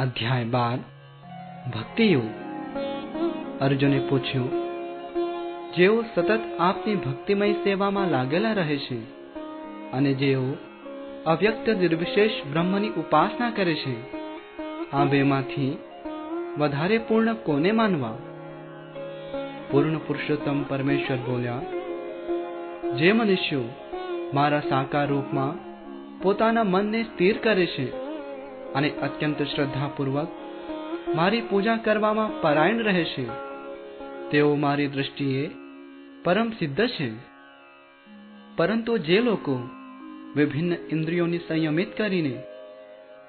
અધ્યાય બાર. ભક્તિયોગ. અર્જુને પૂછ્યું, જેઓ સતત આપની ભક્તિમય સેવામાં લાગેલા રહે છે અને જેઓ અવ્યક્ત નિર્વિશેષ બ્રહ્મની ઉપાસના કરે છે, આ બેમાંથી વધારે પૂર્ણ કોને માનવા? પૂર્ણ પુરુષોત્તમ પરમેશ્વર બોલ્યા, જે મનુષ્યો મારા સાકાર રૂપમાં પોતાના મનને સ્થિર કરે છે અને અત્યંત શ્રદ્ધાપૂર્વક, મારી પૂજા કરવામાં પરાયણ રહે તેઓ મારી દ્રષ્ટિએ પરમ સિદ્ધ છે. પરંતુ જે લોકો વિભિન્ન ઇન્દ્રિયોને સંયમિત કરીને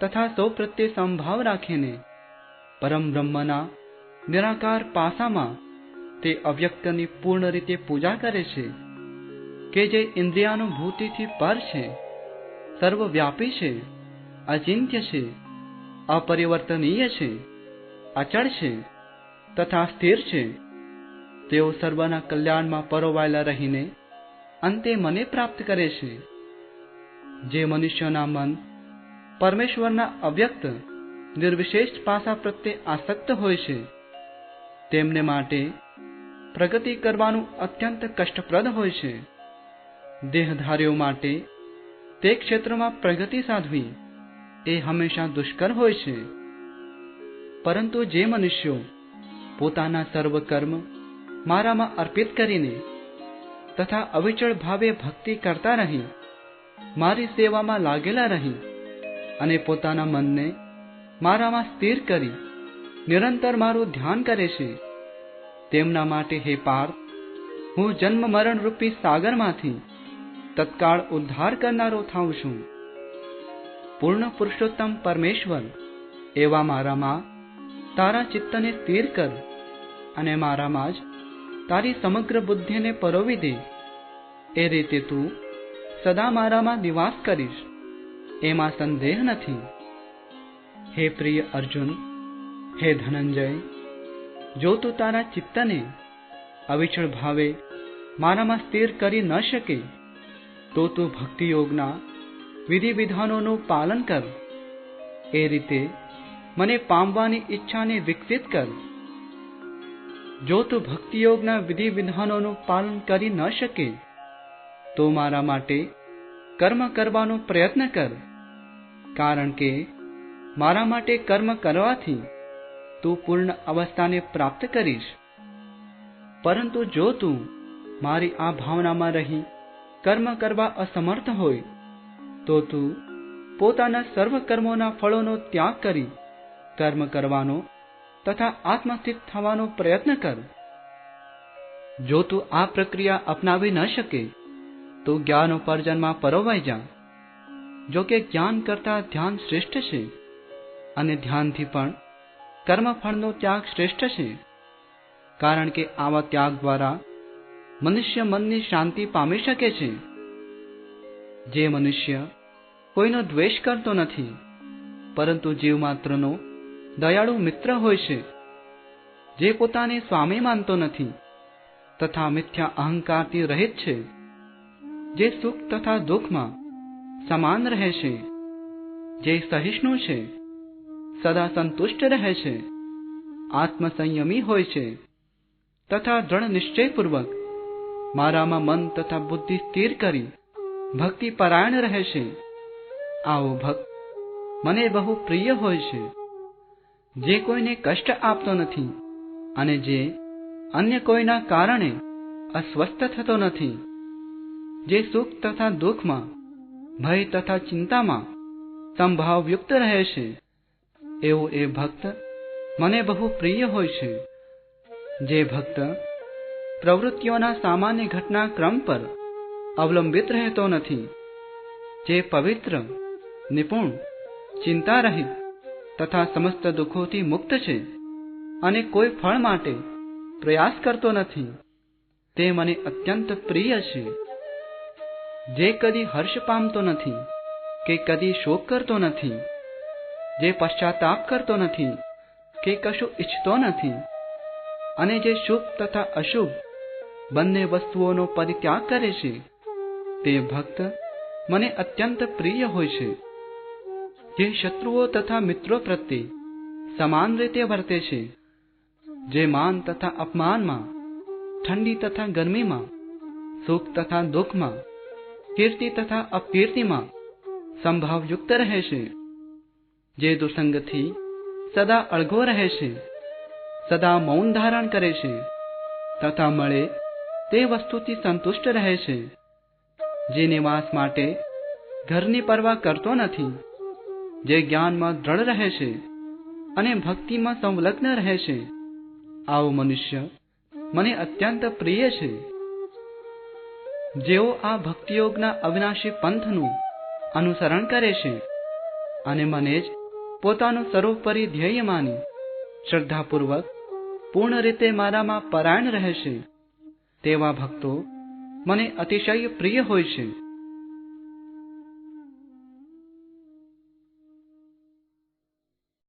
તથા સૌ પ્રત્યે સંભાવ રાખીને પરમ બ્રહ્મના નિરાકાર પાસામાં તે અવ્યક્તની પૂર્ણ રીતે પૂજા કરે છે, કે જે ઇન્દ્રિયાનુભૂતિથી પર છે, સર્વવ્યાપી છે. અચિંત્ય છે, અપરિવર્તનીય છે, અચળ છે તથા સ્થિર છે. તેઓ સર્વના કલ્યાણમાં પરોવાયેલા રહીને અંતે મને પ્રાપ્ત કરે છે. જે મનુષ્યના મન પરમેશ્વરના અવ્યક્ત, નિર્વિશેષ પાસા પ્રત્યે આસક્ત હોય છે. તેમને માટે પ્રગતિ કરવાનું અત્યંત કષ્ટપ્રદ હોય છે. દેહધારીઓ માટે તે ક્ષેત્રમાં પ્રગતિ સાધવી. એ હંમેશા દુષ્કર હોય છે. પરંતુ જે મનુષ્યો પોતાના સર્વ કર્મ મારામાં અર્પિત કરીને તથા અવિચળ ભાવે ભક્તિ કરતા રહી, મારી સેવામાં લાગેલા રહી અને પોતાના મનને મારામાં સ્થિર કરી, નિરંતર મારું ધ્યાન કરે છે, તેમના માટે હે પાર્થ હું જન્મ મરણ રૂપી સાગરમાંથી તત્કાળ ઉદ્ધાર કરનારો થાઉં છું. પૂર્ણ પુરુષોત્તમ પરમેશ્વર. એવા મારામાં તારા ચિત્તને સ્થિર કર અને મારામાં જ તારી સમગ્ર બુદ્ધિને પરોવી દે. એ રીતે તું સદા મારામાં નિવાસ કરીશ, એમાં સંદેહ નથી. હે પ્રિય અર્જુન, હે ધનંજય, જો તું તારા ચિત્તને અવિચળ ભાવે મારામાં સ્થિર કરી ન શકે, તો તું ભક્તિ યોગના વિધિ વિધાનોનું પાલન કર. એ રીતે મને પામવાની ઈચ્છાને વિકસિત કર. જો તું ભક્તિયોગના વિધિ વિધાનોનું પાલન કરી ન શકે, તો મારા માટે કર્મ કરવાનો પ્રયત્ન કર. કારણ કે મારા માટે કર્મ કરવાથી તું પૂર્ણ અવસ્થાને પ્રાપ્ત કરીશ. પરંતુ જો તું મારી આ ભાવનામાં રહી કર્મ કરવા અસમર્થ હોય તો તું પોતાના સર્વ કર્મોના ફળોનો ત્યાગ કરી કર્મ કરવાનો તથા આત્મસ્થિત થવાનો પ્રયત્ન કર. જો તું આ પ્રક્રિયા અપનાવી ન શકે, તો જ્ઞાન ઉપાર્જનમાં પરોવાઈ જા. જો કે જ્ઞાન કરતા ધ્યાન શ્રેષ્ઠ છે અને ધ્યાનથી પણ કર્મફળનો ત્યાગ શ્રેષ્ઠ છે. કારણ કે આવા ત્યાગ દ્વારા મનુષ્ય મનની શાંતિ પામી શકે છે. જે મનુષ્ય કોઈનો દ્વેષ કરતો નથી. પરંતુ જીવ માત્રનો દયાળુ મિત્ર હોય છે, જે પોતાને સ્વામી માનતો નથી તથા મિથ્યા અહંકારથી રહિત છે, જે સુખ તથા દુઃખમાં સમાન રહે છે, જે સહિષ્ણુ છે, સદા સંતુષ્ટ રહે છે, આત્મસંયમી હોય છે તથા દ્રઢ નિશ્ચયપૂર્વક મારામાં મન તથા બુદ્ધિ સ્થિર કરી ભક્તિ પરાયણ રહે છે. આવો ભક્ત. મને બહુ પ્રિય હોય છે. જે કોઈને કષ્ટ આપતો નથી અને જે અન્ય કોઈના કારણે અસ્વસ્થ થતો નથી. જે સુખ તથા દુઃખમાં, ભય તથા ચિંતામાં સંભાવયુક્ત રહે છે. એવો એ ભક્ત મને બહુ પ્રિય હોય છે. જે ભક્ત પ્રવૃત્તિઓના સામાન્ય ઘટના ક્રમ પર અવલંબિત રહેતો નથી. જે પવિત્ર નિપુણ ચિંતા રહિત તથા સમસ્ત દુઃખોથી મુક્ત છે અને કોઈ ફળ માટે પ્રયાસ કરતો નથી. તે મને અત્યંત પ્રિય છે. જે કદી હર્ષ પામતો નથી, કે કદી શોક કરતો નથી, જે પશ્ચાતાપ કરતો નથી, કે કશું ઈચ્છતો નથી, અને જે શુભ તથા અશુભ બંને વસ્તુઓનો પરિત્યાગ કરે છે, તે ભક્ત મને અત્યંત પ્રિય હોય છે. જે શત્રુઓ તથા મિત્રો પ્રત્યે સમાન રીતે વર્તે છે. જે માન તથા અપમાનમાં, ઠંડી તથા ગરમીમાં, સુખ તથા દુઃખમાં, કીર્તિ તથા અપકીર્તિમાં સંભાવયુક્ત રહે છે. જે દુસંગથી સદા અળગો રહે છે, સદા મૌન ધારણ કરે છે, તથા મળે તે વસ્તુથી સંતુષ્ટ રહે છે. જે નિવાસ માટે ઘરની પરવા કરતો નથી. જે જ્ઞાનમાં દ્રઢ રહે છે અને ભક્તિમાં સંલગ્ન રહે છે. આવો મનુષ્ય, મને અત્યંત પ્રિય છે. જેઓ આ ભક્તિયોગના અવિનાશી પંથનું અનુસરણ કરે છે અને મને જ પોતાનું સર્વોપરી ધ્યેય માની, શ્રદ્ધાપૂર્વક, પૂર્ણ રીતે મારામાં પરાયણ રહે છે. તેવા ભક્તો મને અતિશય પ્રિય હોય છે.